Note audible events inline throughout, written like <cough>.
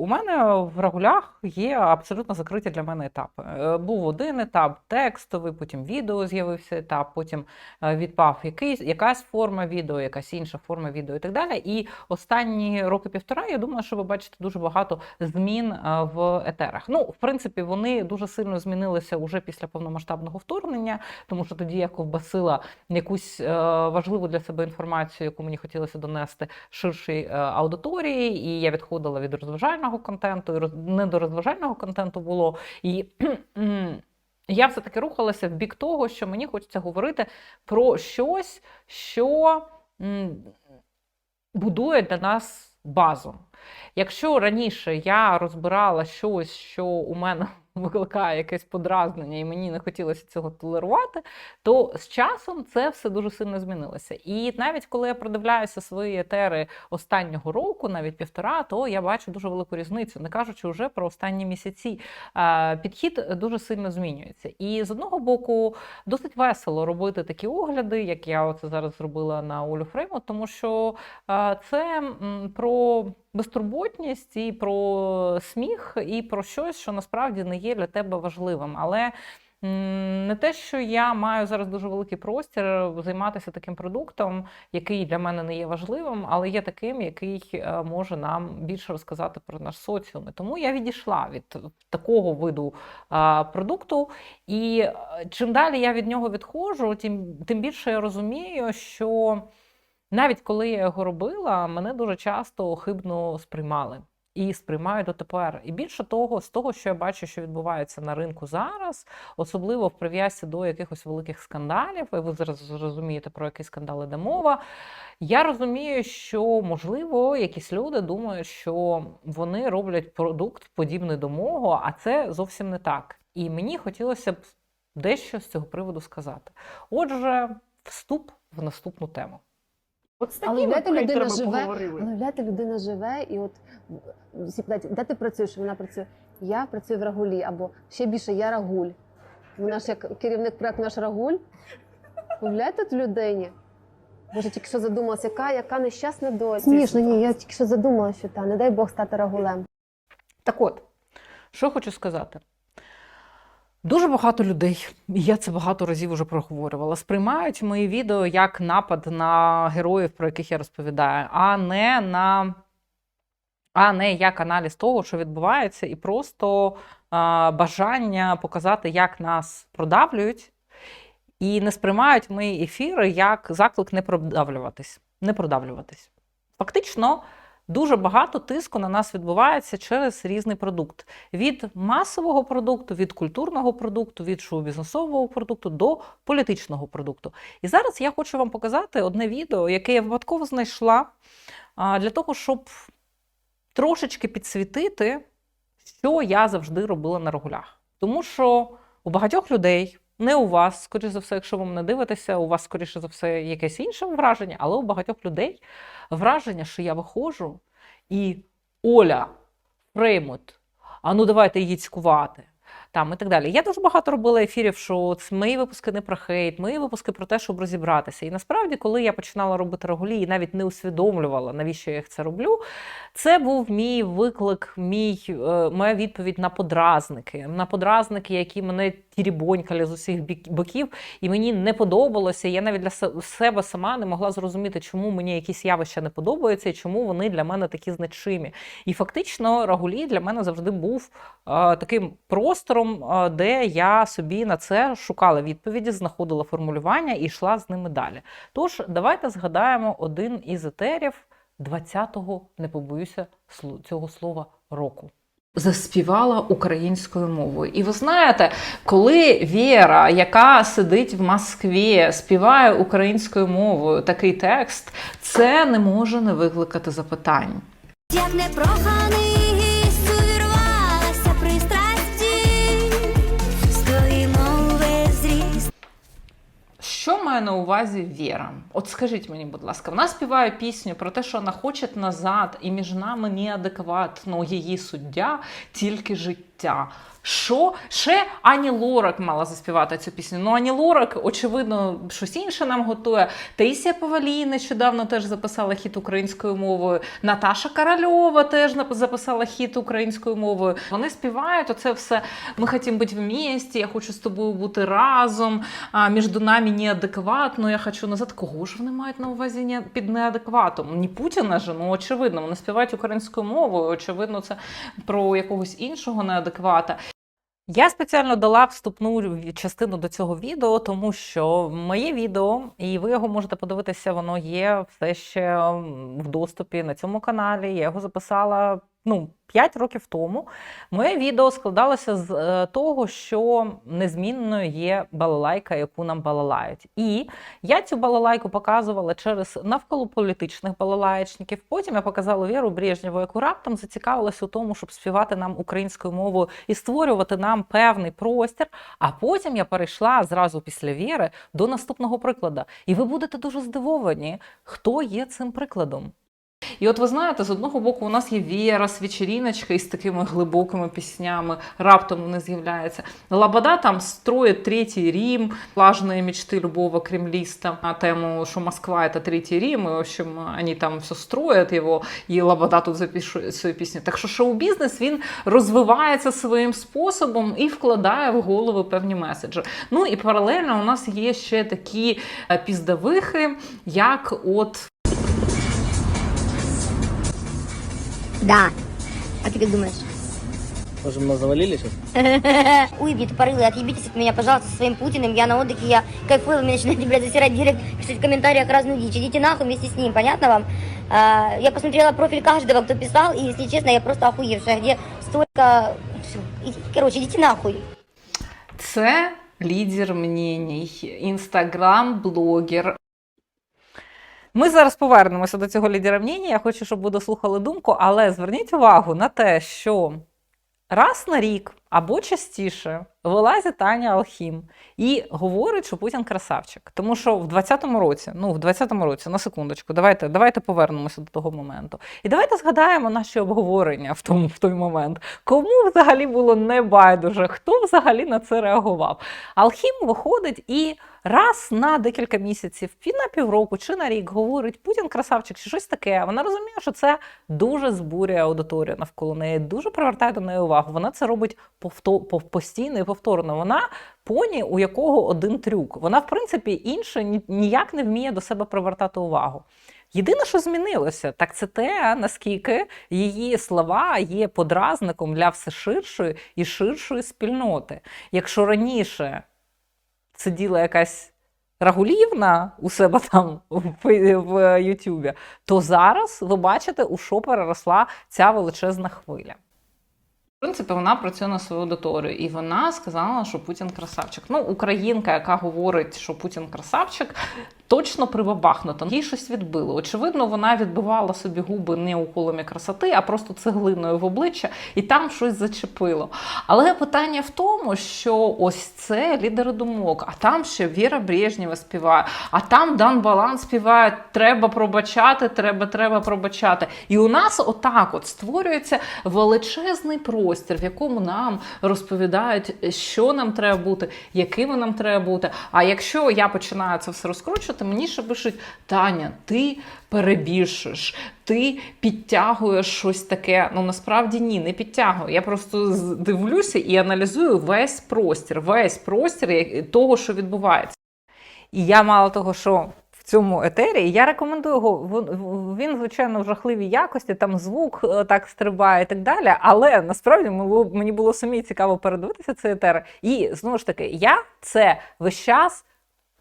У мене в рагулях є абсолютно закриті для мене етапи. Е, Був один етап текстовий, потім відео з'явився етап, потім е, відпав якийсь, якась форма відео, якась інша форма відео і так далі. І останні роки півтора, я думаю, що ви бачите дуже багато змін е, в етерах. Ну, в принципі, вони дуже сильно змінилися уже після повномасштабного вторгнення, тому що тоді я ковбасила якусь важливу для себе інформацію, яку мені хотілося донести ширшій аудиторії, і я відходила від розважального контенту, і роз- не до розважального контенту було. І <clears throat> я все-таки рухалася в бік того, що мені хочеться говорити про щось, що будує для нас базу. Якщо раніше я розбирала щось, що у мене викликає якесь подразнення, і мені не хотілося цього толерувати, то з часом це все дуже сильно змінилося. І навіть коли я продивляюся свої етери останнього року, навіть півтора, то я бачу дуже велику різницю, не кажучи вже про останні місяці. Підхід дуже сильно змінюється. І з одного боку, досить весело робити такі огляди, як я оце зараз зробила на Олю Фрейму, тому що це про безтурботність і про сміх, і про щось, що насправді не є для тебе важливим. Але не те, що я маю зараз дуже великий простір займатися таким продуктом, який для мене не є важливим, але є таким, який е, може нам більше розказати про наш соціум. Тому я відійшла від такого виду продукту. І е, чим далі я від нього відходжу, тим, тим більше я розумію, що навіть коли я його робила, мене дуже часто хибно сприймали. І сприймаю дотепер. І більше того, з того, що я бачу, що відбувається на ринку зараз, особливо в прив'язці до якихось великих скандалів, і ви зараз зрозумієте, про які скандали йде мова. Я розумію, що можливо якісь люди думають, що вони роблять продукт подібний до мого, а це зовсім не так. І мені хотілося б дещо з цього приводу сказати. Отже, вступ в наступну тему. От з Але такими людина хейтерами живе, поговорили. але уявляєте, людина живе, і от всі питають, де ти працюєш? Вона працює. Я працюю в Рагулі, або ще більше я Рагуль. Вона ж як керівник проекту наш Рагуль. Уявляєте тут людині? Боже, тільки що задумалася, яка, яка нещасна доля. Смішно, ні, я тільки що задумалася, що та, не дай Бог стати Рагулем. Так от, що хочу сказати. Дуже багато людей, і я це багато разів вже проговорювала, сприймають мої відео як напад на героїв, про яких я розповідаю, а не на а не як аналіз того, що відбувається, і просто а, бажання показати, як нас продавлюють, і не сприймають мої ефіри як заклик не продавлюватись. Не продавлюватись. Фактично, дуже багато тиску на нас відбувається через різний продукт: від масового продукту, від культурного продукту, від шоу-бізнесового продукту до політичного продукту. І зараз я хочу вам показати одне відео, яке я випадково знайшла для того, щоб трошечки підсвітити, що я завжди робила на регулях. Тому що у багатьох людей, не у вас, скоріше за все, якщо ви мене дивитеся, у вас, скоріше за все, якесь інше враження, але у багатьох людей враження, що я виходжу і Оля, Фреймут, а ну давайте її цькувати. Там і так далі. Я дуже багато робила ефірів, що це мої випуски не про хейт, мої випуски про те, щоб розібратися. І насправді, коли я починала робити регулі і навіть не усвідомлювала, навіщо я це роблю, це був мій виклик, мій, е, моя відповідь на подразники, на подразники, які мене тірібонькали з усіх боків, і мені не подобалося. Я навіть для себе сама не могла зрозуміти, чому мені якісь явища не подобаються і чому вони для мене такі значимі. І фактично Рагулі для мене завжди був е, таким простором, е, де я собі на це шукала відповіді, знаходила формулювання і йшла з ними далі. Тож давайте згадаємо один із етерів 20-го, не побоюся цього слова, року. Заспівала українською мовою. І ви знаєте, коли Віра, яка сидить в Москві, співає українською мовою такий текст, це не може не викликати запитань. Як непроханий має на увазі Віра? От скажіть мені, будь ласка, вона співає пісню про те, що вона хоче назад, і між нами неадекватно її суддя, тільки життя. Життя. Що ще Ані Лорак мала заспівати цю пісню? Ну Ані Лорак, очевидно, щось інше нам готує. Таїсія Павалій нещодавно теж записала хіт українською мовою. Наташа Корольова теж записала хіт українською мовою. Вони співають оце все. Ми хотімо бути в місті, я хочу з тобою бути разом. А між нами неадекватно. Я хочу назад. Кого ж вони мають на увазі під неадекватом? Не Путіна же, ну очевидно, вони співають українською мовою. Очевидно, це про якогось іншого неадеквата. Я спеціально дала вступну частину до цього відео, тому що моє відео, і ви його можете подивитися, воно є все ще в доступі на цьому каналі. Я його записала ну, 5 років тому. Моє відео складалося з е, того, що незмінною є балалайка, яку нам балалають. І я цю балалайку показувала через навколополітичних балалаєчників. Потім я показала Віру Брежнєву, яку раптом зацікавилася у тому, щоб співати нам українською мовою і створювати нам певний простір. А потім я перейшла зразу після Віри до наступного прикладу. І ви будете дуже здивовані, хто є цим прикладом. І от ви знаєте, з одного боку, у нас є Віра, свічеріночка із такими глибокими піснями, раптом вони з'являються. Лабада там строїть третій Рим, влажные мечты любого кремлиста на тему, що Москва это третій Рим, і, в общем, они там все строят його, і Лабада тут запише свою пісню. Так що шоу-бізнес він розвивається своїм способом і вкладає в голови певні меседжі. Ну і паралельно у нас є ще такі е, піздавихи, як от Да. Как ты как думаешь? Может, мы завалили сейчас? <laughs> Уйди, тупорылые, отъебитесь от меня, пожалуйста, со своим Путиным. Я на отдыхе, я кайфую, вы меня начинаете, блядь, засирать директ, писать в комментариях разную дичь. Идите нахуй вместе с ним, понятно вам? А, я посмотрела профиль каждого, кто писал, и, если честно, я просто охуевшая, где столько... Иди- Короче, идите нахуй. Це лідер мненій, інстаграм-блогер. Ми зараз повернемося до цього лідера мнення. Я хочу, щоб ви дослухали думку, але зверніть увагу на те, що раз на рік або частіше вилазить Таня Алхім і говорить, що Путін красавчик. Тому що в 20-му році, ну в 20-му році, на секундочку, давайте, давайте повернемося до того моменту. І давайте згадаємо наші обговорення в тому в той момент. Кому взагалі було не байдуже, хто взагалі на це реагував? Алхім виходить і раз на декілька місяців, пі- на півроку чи на рік говорить Путін красавчик чи щось таке. Вона розуміє, що це дуже збурює аудиторію навколо неї, дуже привертає до неї увагу. Вона це робить постійно і повторно. Вона поні, у якого один трюк. Вона, в принципі, інше ніяк не вміє до себе привертати увагу. Єдине, що змінилося, так це те, наскільки її слова є подразником для все ширшої і ширшої спільноти. Якщо раніше сиділа якась Рагулівна у себе там в Ютубі, то зараз ви бачите, у що переросла ця величезна хвиля. В принципі, вона працює на свою аудиторію, і вона сказала, що Путін красавчик. Ну, українка, яка говорить, що Путін красавчик, точно прибабахнута. Їй щось відбило. Очевидно, вона відбивала собі губи не уколами красоти, а просто цеглиною в обличчя, і там щось зачепило. Але питання в тому, що ось це лідери думок, а там ще Віра Брежнєва співає, а там Дан Балан співає Треба пробачати, треба, треба пробачати. І у нас отак от створюється величезний простір, в якому нам розповідають, що нам треба бути, якими нам треба бути. А якщо я починаю це все розкручувати, мені ще пишуть Таня, ти перебільшуєш, ти підтягуєш щось таке. Ну насправді ні, не підтягую. Я просто дивлюся і аналізую весь простір, весь простір того, що відбувається. І я мало того, що цьому етері, я рекомендую його. Він, звичайно, в жахливій якості, там звук е, так стрибає і так далі. Але насправді мені було самі цікаво передивитися цей етер. І знову ж таки, я це весь час.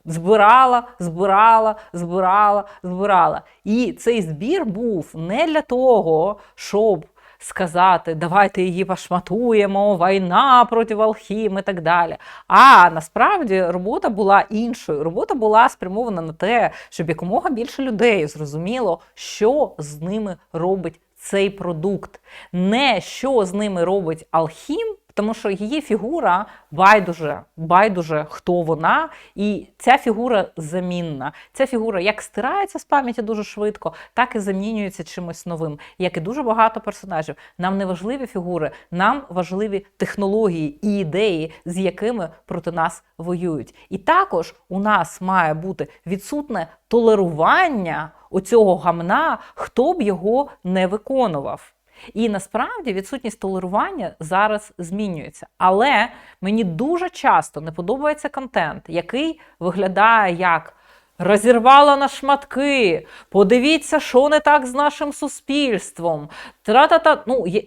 Збирала, збирала, збирала, збирала. І цей збір був не для того, щоб сказати, давайте її пошматуємо, війна проти Алхім і так далі. А насправді робота була іншою. Робота була спрямована на те, щоб якомога більше людей зрозуміло, що з ними робить цей продукт. Не що з ними робить Алхім. Тому що її фігура байдуже, байдуже, хто вона, і ця фігура замінна. Ця фігура як стирається з пам'яті дуже швидко, так і замінюється чимось новим. Як і дуже багато персонажів. Нам не важливі фігури, нам важливі технології і ідеї, з якими проти нас воюють. І також у нас має бути відсутне толерування оцього гамна, хто б його не виконував. І насправді відсутність толерування зараз змінюється. Але мені дуже часто не подобається контент, який виглядає як розірвала на шматки. Подивіться, що не так з нашим суспільством. Тра-та-та, ну, е,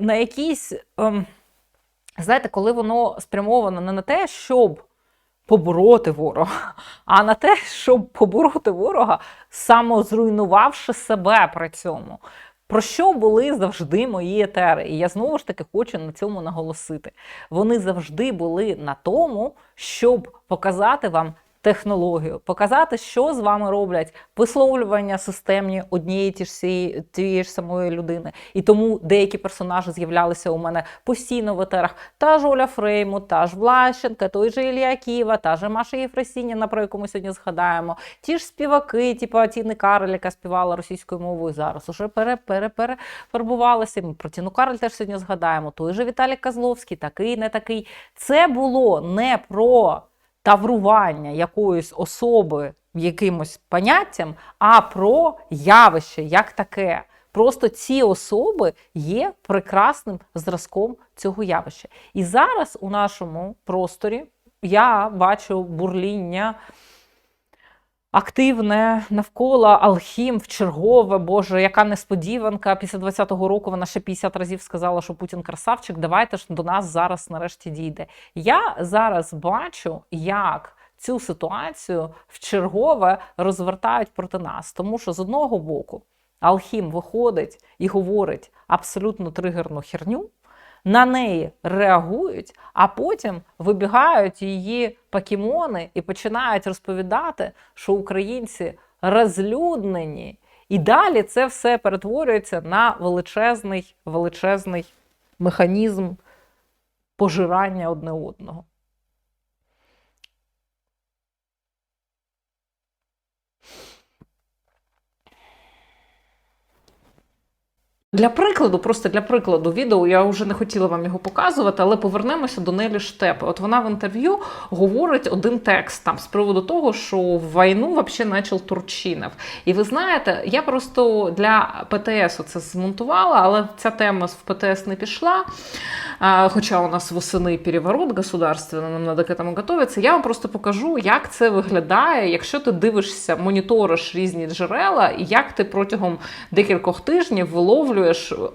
на якісь, ем, знаєте, коли воно спрямовано не на те, щоб побороти ворога, а на те, щоб побороти ворога, самозруйнувавши себе при цьому. Про що були завжди мої етери? І я знову ж таки хочу на цьому наголосити. Вони завжди були на тому, щоб показати вам технологію, показати, що з вами роблять висловлювання системні однієї ті ж тієї ж самої людини. І тому деякі персонажі з'являлися у мене постійно в етерах. Та ж Оля Фрейму, та ж Влащенка, той же Ілля Ківа, та ж Маша Єфросініна, про яку ми сьогодні згадаємо. Ті ж співаки, типу Тіни Карель, яка співала російською мовою зараз, уже пере, пере, пере. Ми про Тіну Карель теж сьогодні згадаємо. Той же Віталій Козловський, такий, не такий. Це було не про таврування якоїсь особи якимось поняттям, а про явище як таке. Просто ці особи є прекрасним зразком цього явища. І зараз у нашому просторі я бачу бурління активне навколо Алхім в чергове. Боже, яка несподіванка. Після 20-го року вона ще 50 разів сказала, що Путін красавчик. Давайте ж до нас зараз нарешті дійде. Я зараз бачу, як цю ситуацію в чергове розвертають проти нас. Тому що з одного боку Алхім виходить і говорить абсолютно тригерну херню. На неї реагують, а потім вибігають її покемони і починають розповідати, що українці розлюднені. І далі це все перетворюється на величезний, величезний механізм пожирання одне одного. Для прикладу, просто для прикладу відео, я вже не хотіла вам його показувати, але повернемося до Нелі Штепи. От вона в інтерв'ю говорить один текст там з приводу того, що в війну взагалі почав Турчинов. І ви знаєте, я просто для ПТС це змонтувала, але ця тема в ПТС не пішла. А, Хоча у нас восени переворот государственний, нам треба к этому готуватися. Я вам просто покажу, як це виглядає, якщо ти дивишся, моніториш різні джерела, і як ти протягом декількох тижнів виловлюєш,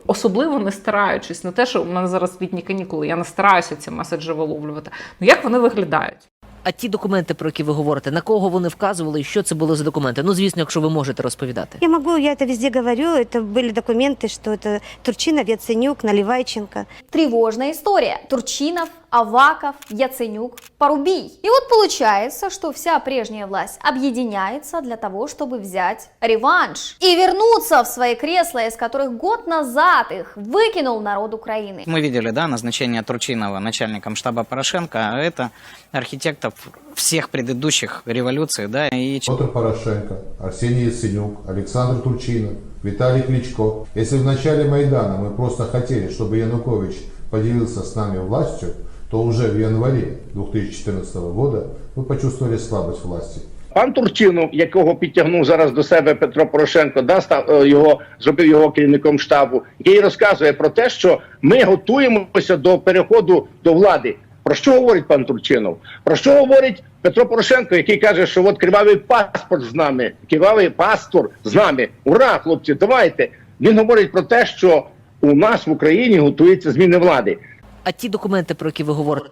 особливо не стараючись на те, що у мене зараз літні канікули, я не стараюся ці меседжі виловлювати. Ну як вони виглядають? А ті документи, про які ви говорите, на кого вони вказували і що це були за документи? Ну, звісно, якщо ви можете розповідати. Я могу, я это везде говорю, это были документы, что это Турчинов, Яценюк, Наливайченко. Тревожная история. Турчинов, Аваков, Яценюк, Порубий. И вот получается, что вся прежняя власть объединяется для того, чтобы взять реванш и вернуться в свои кресла, из которых год назад их выкинул народ Украины. Мы видели, да, назначение Турчинова начальником штаба Порошенко, а это архитектор всех предыдущих революций, да, и Петр Порошенко, Арсений Яценюк, Александр Турчинов, Виталий Кличко. Если в начале Майдана мы просто хотели, чтобы Янукович поделился с нами властью, то уже в январе 2014 года мы почувствовали слабость власти. Пан Турчинов, якого підтягнув зараз до себе Петро Порошенко, да, став е, його зробив його керівником штабу, який розказує про те, що ми готуємося до переходу до влади. Про що говорить пан Турчинов? Про що говорить Петро Порошенко, який каже, що от кривавий паспорт з нами, кривавий паспорт з нами. Ура, хлопці, давайте. Він говорить про те, що у нас в Україні готується зміни влади. А ті документи, про які ви говорите,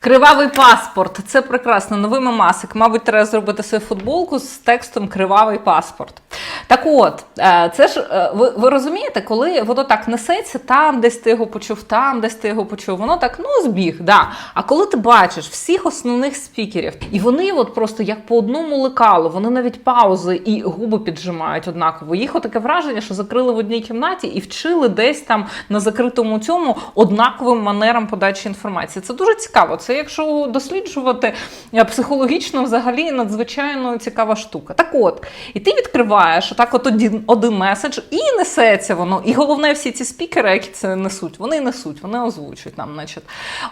Кривавий паспорт. Це прекрасно. Новий масик. Мабуть, треба зробити свою футболку з текстом Кривавий паспорт. Так от, е, це ж е, ви, ви розумієте, коли воно так несеться, там десь ти його почув, там десь ти його почув, воно так ну збіг. Да. А коли ти бачиш всіх основних спікерів, і вони от просто як по одному лекалу, вони навіть паузи і губи піджимають однаково. Їх таке враження, що закрили в одній кімнаті і вчили десь там на закритому цьому однаковим манерам подачі інформації. Це дуже цікаво. Це якщо досліджувати е, психологічно, взагалі надзвичайно цікава штука. Так от, і ти відкриваєш отак, от один, один меседж, і несеться воно. І головне, всі ці спікери, які це несуть, вони несуть, вони озвучують нам, значить.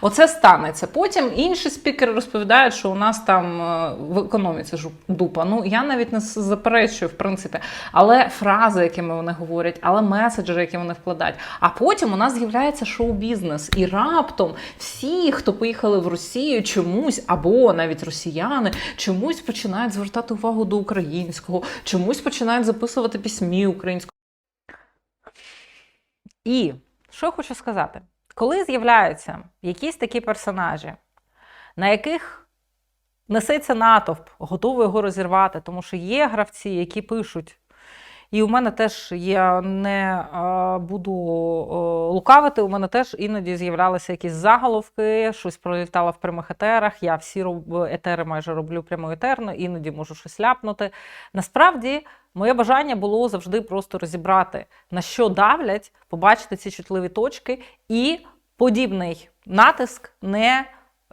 Оце станеться. Потім інші спікери розповідають, що у нас там е, в економіці дупа. Ну я навіть не заперечую, в принципі, але фрази, якими вони говорять, але меседжери, які вони вкладають. А потім у нас з'являється шоу-бізнес, і раптом всі, хто поїхали в Росію, чомусь або навіть росіяни, чомусь починають звертати увагу до українського, чомусь починають записувати пісні українською. І що я хочу сказати? Коли з'являються якісь такі персонажі, на яких несеться натовп, готовий його розірвати, тому що є гравці, які пишуть. І у мене теж я не е, буду е, лукавити. У мене теж іноді з'являлися якісь заголовки, щось пролітало в прямих етерах. Я всі роб, етери майже роблю прямоетерно, іноді можу щось ляпнути. Насправді, моє бажання було завжди просто розібрати, на що давлять, побачити ці чутливі точки і подібний натиск не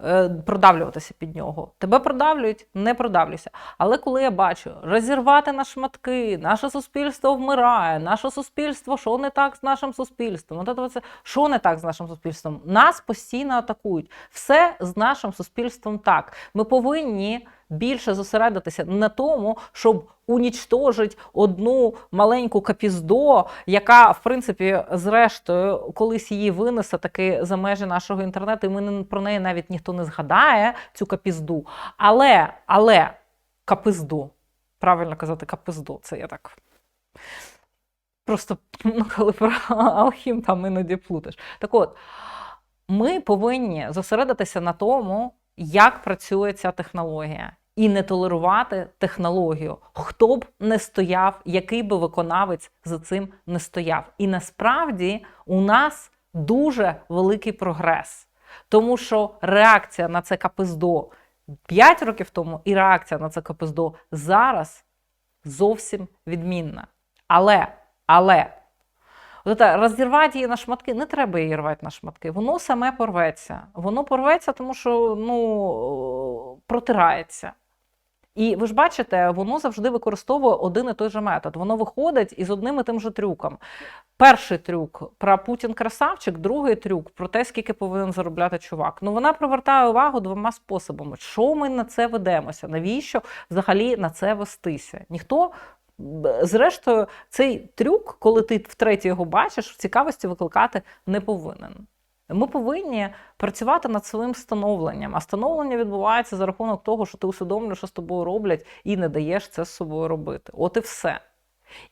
е, продавлюватися під нього. Тебе продавлюють, не продавлюся. Але коли я бачу розірвати на шматки, наше суспільство вмирає, наше суспільство, що не так з нашим суспільством? От це, що не так з нашим суспільством? Нас постійно атакують. Все з нашим суспільством так. Ми повинні більше зосередитися на тому, щоб унічтожити одну маленьку капіздо, яка, в принципі, зрештою, колись її винесе таки за межі нашого інтернету, і ми про неї навіть ніхто не згадає, цю капізду. Але, але, капизду. Правильно казати, капизду, це я так. Просто ну, коли про алхім там іноді плутаєш. Так от, ми повинні зосередитися на тому, як працює ця технологія, і не толерувати технологію, хто б не стояв, який би виконавець за цим не стояв. І насправді у нас дуже великий прогрес, тому що реакція на це капиздо 5 років тому і реакція на це капиздо зараз зовсім відмінна. Але, але От розірвати її на шматки, не треба її рвати на шматки. Воно саме порветься. Воно порветься, тому що ну, протирається. І ви ж бачите, воно завжди використовує один і той же метод. Воно виходить із одним і тим же трюком. Перший трюк про Путін красавчик, другий трюк про те, скільки повинен заробляти чувак. Ну вона привертає увагу двома способами. Що ми на це ведемося? Навіщо взагалі на це вестися? Ніхто. Зрештою, цей трюк, коли ти втретє його бачиш, в цікавості викликати не повинен. Ми повинні працювати над своїм становленням. А становлення відбувається за рахунок того, що ти усвідомлюєш, що з тобою роблять, і не даєш це з собою робити. От і все.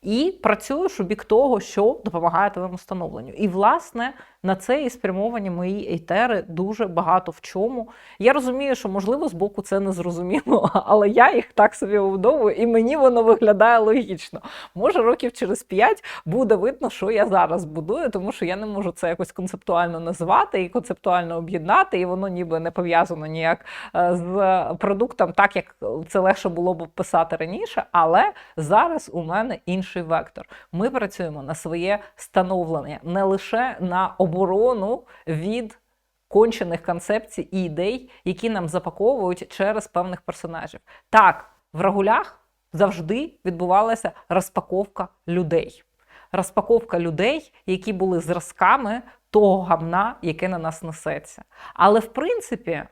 І працюєш у бік того, що допомагає твоєму становленню. І, власне, на це і спрямовані мої ейтери дуже багато в чому. Я розумію, що можливо з боку це не зрозуміло, <laughs> але я їх так собі вбудовую, і мені воно виглядає логічно. Може, років через п'ять буде видно, що я зараз будую, тому що я не можу це якось концептуально назвати і концептуально об'єднати, і воно ніби не пов'язано ніяк е, з продуктом, так як це легше було б писати раніше. Але зараз у мене інший вектор. Ми працюємо на своє становлення, не лише на оборону від кончених концепцій і ідей, які нам запаковують через певних персонажів. Так, в рагулях завжди відбувалася розпаковка людей. Розпаковка людей, які були зразками того гамна, яке на нас несеться. Але в принципі,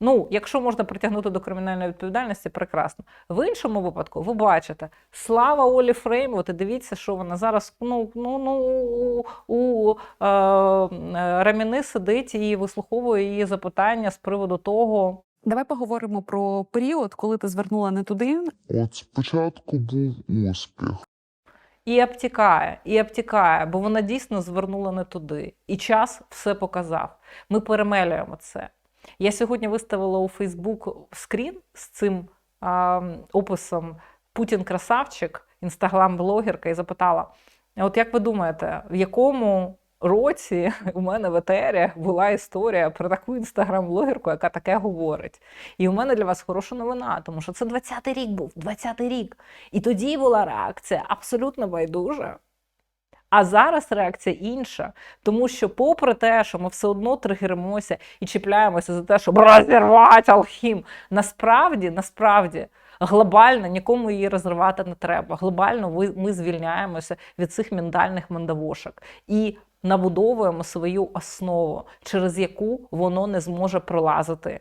ну, якщо можна притягнути до кримінальної відповідальності, прекрасно. В іншому випадку ви бачите, слава Олі Фрейм, от і дивіться, що вона зараз ну, ну, ну, у, у е, е, Раміни сидить і вислуховує її запитання з приводу того, Давай поговоримо про період, коли ти звернула не туди. От спочатку був успіх. і обтікає, і обтікає, бо вона дійсно звернула не туди. І час все показав. Ми перемелюємо це. Я сьогодні виставила у Фейсбук скрін з цим а, описом Путін красавчик, інстаграм-блогерка, і запитала: от як ви думаєте, в якому році у мене в етері була історія про таку інстаграм-блогерку, яка таке говорить? І у мене для вас хороша новина, тому що це 20-й рік був, 20-й рік. І тоді була реакція абсолютно байдужа. А зараз реакція інша, тому що, попри те, що ми все одно тригеримося і чіпляємося за те, щоб розірвати алхім, насправді, насправді, глобально нікому її розривати не треба. Глобально ми звільняємося від цих ментальних мандавошок і набудовуємо свою основу, через яку воно не зможе пролазити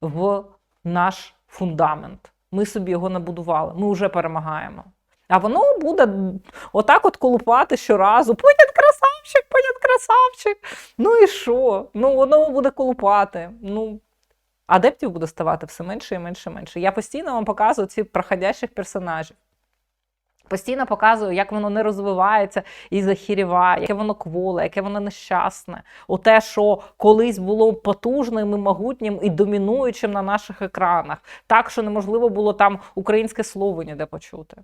в наш фундамент. Ми собі його набудували, ми вже перемагаємо. А воно буде отак от колупати щоразу. Путін красавчик, Путін красавчик. Ну і що? Ну воно буде колупати. Ну, адептів буде ставати все менше і менше і менше. Я постійно вам показую ці проходящих персонажів. Постійно показую, як воно не розвивається і захіріває, яке воно кволе, яке воно нещасне. У те, що колись було потужним і могутнім і домінуючим на наших екранах, так що неможливо було там українське слово ніде почути.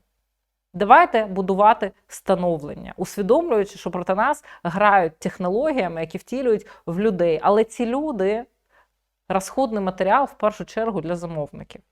Давайте будувати становлення, усвідомлюючи, що проти нас грають технологіями, які втілюють в людей. Але ці люди розходний матеріал в першу чергу для замовників.